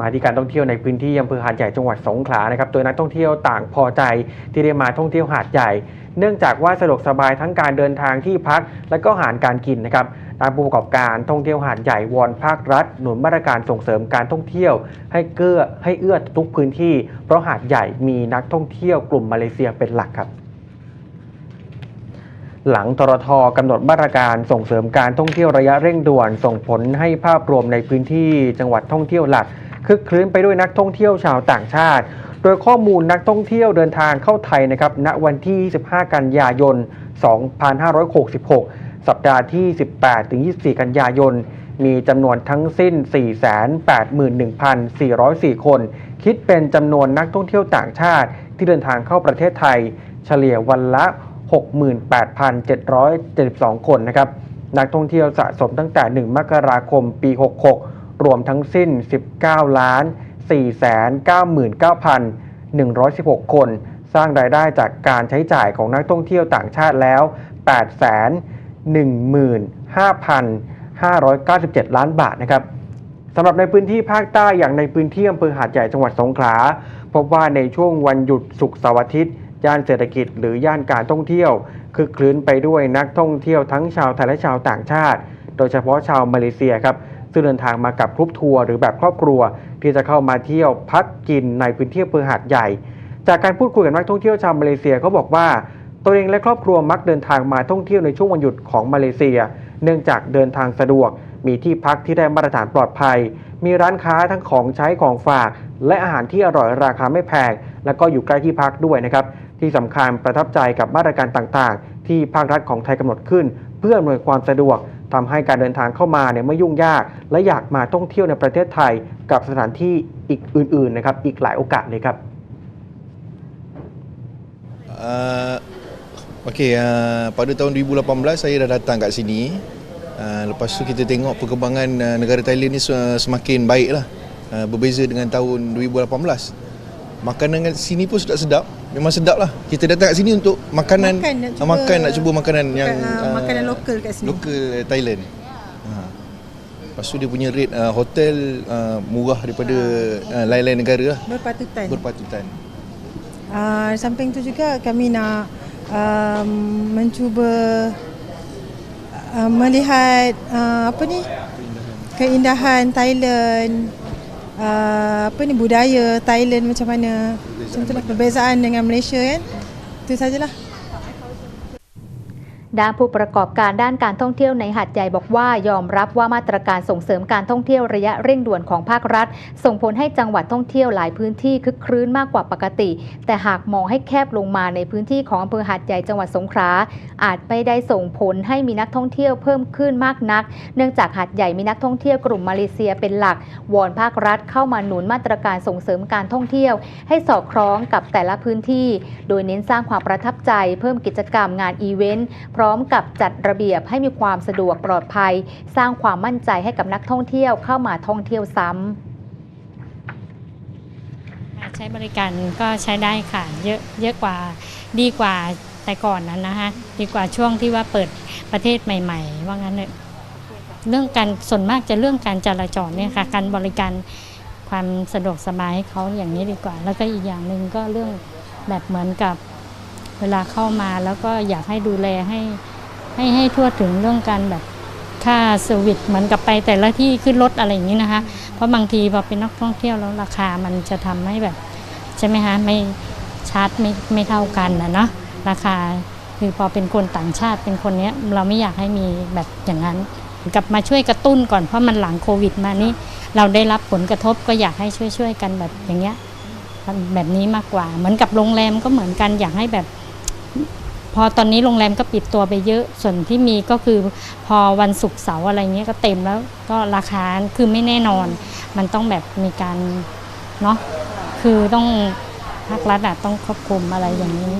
มาที่การท่องเที่ยวในพื้นที่อำเภอหาดใหญ่จังหวัดสงขลานะครับ โดยนักท่องเที่ยวต่างพอใจที่ได้มาท่องเที่ยวหาดใหญ่ เนื่องจากว่าสะดวกสบายทั้งการเดินทางที่พัก และก็อาหารการกินนะครับทางผู้ประกอบการท่องเที่ยวหาดใหญ่วอนภาครัฐ หนุนมาตรการส่งเสริมการท่องเที่ยว ให้เกื้อให้เอื้อทุกพื้นที่ เพราะหาดใหญ่มีนักท่องเที่ยวกลุ่มมาเลเซียเป็นหลักครับหลังทรทกำหนดมาตรการส่งเสริมการท่องเที่ยวระยะเร่งด่วน ส่งผลให้ภาพรวมในพื้นที่จังหวัดท่องเที่ยวหลัก คึกคลื้นไปด้วยนักท่องเที่ยวชาวต่างชาติ โดยข้อมูลนักท่องเที่ยวเดินทางเข้าไทยนะครับณวันที่ 25 กันยายน 2566 สัปดาห์ที่ 18-24 กันยายน มีจำนวนทั้งสิ้น 481,404 คน คิดเป็นจำนวนนักท่องเที่ยวต่างชาติที่เดินทางเข้าประเทศไทย เฉลี่ยวันละ 68,772 คนนะครับนักท่องเที่ยวสะสมตั้งแต่ 1 มกราคม ปี 66 รวมทั้งสิ้น 19 ล้าน 499,116 คน สร้างรายได้จากการใช้จ่ายของนักท่องเที่ยวต่างชาติแล้ว8 15,597 ล้านบาทนะครับสำหรับในพื้นที่ภาคใต้อย่างในพื้นที่อำเภอหาดใหญ่จังหวัดสงขลาพบว่าในช่วงวันหยุดศุกเสาร์อาทิตย์ย่านเศรษฐกิจหรือย่านการท่องเที่ยว คือคลื้นไปด้วยนักท่องเที่ยวทั้งชาวไทยและชาวต่างชาติ โดยเฉพาะชาวมาเลเซียครับ ซึ่งเดินทางมากับกรุ๊ปทัวร์หรือแบบครอบครัว ที่จะเข้ามาเที่ยวพักกินในพื้นที่อำเภอหาดใหญ่ จากการพูดคุยกับนักท่องเที่ยวชาวมาเลเซียเขาบอกว่าตัวเองและครอบครัวมักเดินทางมาท่องเที่ยวในช่วงวันหยุดของมาเลเซีย เนื่องจากเดินทางสะดวก มีที่พักที่ได้มาตรฐานปลอดภัย มีร้านค้าทั้งของใช้ของฝาก และอาหารที่อร่อยราคาไม่แพง และก็อยู่ใกล้ที่พักด้วยนะครับ ที่สำคัญประทับใจกับมาตรการต่างๆ ที่ภาครัฐของไทยกำหนดขึ้น เพื่ออำนวยความสะดวก ทำให้การเดินทางเข้ามาเนี่ยไม่ยุ่งยาก และอยากมาท่องเที่ยวในประเทศไทยกับสถานที่อีกอื่นๆนะครับอีกหลายโอกาสเลยครับ Uh, Okey, uh, pada tahun 2018 saya dah datang kat sini. Uh, lepas tu kita tengok perkembangan uh, negara Thailand ni se- semakin baik lah. Uh, berbeza dengan tahun 2018. Makanan kat sini pun sedap-sedap. Memang sedap lah. Kita datang kat sini untuk makanan Makan, nak ah, cuba- makan nak cuba makanan yang uh, makanan lokal kat sini. Lokal uh, Thailand. Ha. Lepas tu dia punya rate uh, hotel uh, murah daripada uh, lain-lain negara lah. Berpatutan. Berpatutan. Uh, samping tu juga kami nak um, mencuba uh, melihat uh, apa ni keindahan Thailand uh, apa ni budaya Thailand macam mana? Tu lah perbezaan dengan Malaysia kan? Itu sajalah ด้านผู้ประกอบการด้านการท่องเที่ยวในหาดใหญ่บอกว่ายอมรับว่ามาตรการส่งเสริมการท่องเที่ยวระยะเร่งด่วนของภาครัฐ ส่งผลให้จังหวัดท่องเที่ยวหลายพื้นที่คึกครื้นมากกว่าปกติ แต่หากมองให้แคบลงมาในพื้นที่ของอำเภอหาดใหญ่จังหวัดสงขลาอาจไม่ได้ส่งผลให้มีนักท่องเที่ยวเพิ่มขึ้นมากนัก เนื่องจากหาดใหญ่มีนักท่องเที่ยวกลุ่มมาเลเซียเป็นหลักวอนภาครัฐเข้ามาหนุนมาตรการส่งเสริมการท่องเที่ยว ให้สอดคล้องกับแต่ละพื้นที่ โดยเน้นสร้างความประทับใจ เพิ่มกิจกรรมงานอีเวนต์พร้อ้อมกับจัดระเบียบให้มีความสะดวกปลอดภัย สร้างความมั่นใจให้กับนักท่องเที่ยวเข้ามาท่องเที่ยวซ้ำใช้บริการก็ใช้ได้ค่ะ เยอะเยอะกว่าดีกว่าแต่ก่อนนั้นนะคะดีกว่าช่วงที่ว่าเปิดประเทศใหม่ ๆ ว่างั้นเลยเรื่องการส่วนมากจะเรื่องการจราจรเนี่ยค่ะ การบริการความสะดวกสบายให้เขาอย่างนี้ดีกว่า แล้วก็อีกอย่างหนึ่งก็เรื่องแบบเหมือนกับ เวลาเข้ามาแล้วก็อยากให้ดูแลให้ให้ให้ทั่วถึงเรื่องการแบบค่าเซอร์วิสเหมือนกับไปแต่ละที่ขึ้นรถอะไรอย่างนี้นะคะ เพราะบางทีพอเป็นนักท่องเที่ยวแล้วราคามันจะทำให้แบบใช่ไหมคะไม่ชาร์จไม่ไม่เท่ากันนะเนาะราคาคือพอเป็นคนต่างชาติเป็นคนเนี้ยเราไม่อยากให้มีแบบอย่างนั้นกลับมาช่วยกระตุ้นก่อนเพราะมันหลังโควิดมานี่เราได้รับผลกระทบก็อยากให้ช่วยๆกันแบบอย่างเงี้ยแบบนี้มากกว่า เหมือนกับโรงแรมก็เหมือนกันอยากให้แบบ พอตอนนี้โรงแรมก็ปิดตัวไปเยอะส่วนที่มีก็คือพอวันศุกร์เสาร์อะไรเงี้ยก็เต็มแล้วก็ราคาคือไม่แน่นอน มันต้องแบบมีการเนาะคือต้องภาครัฐอะต้องควบคุมอะไรอย่างนี้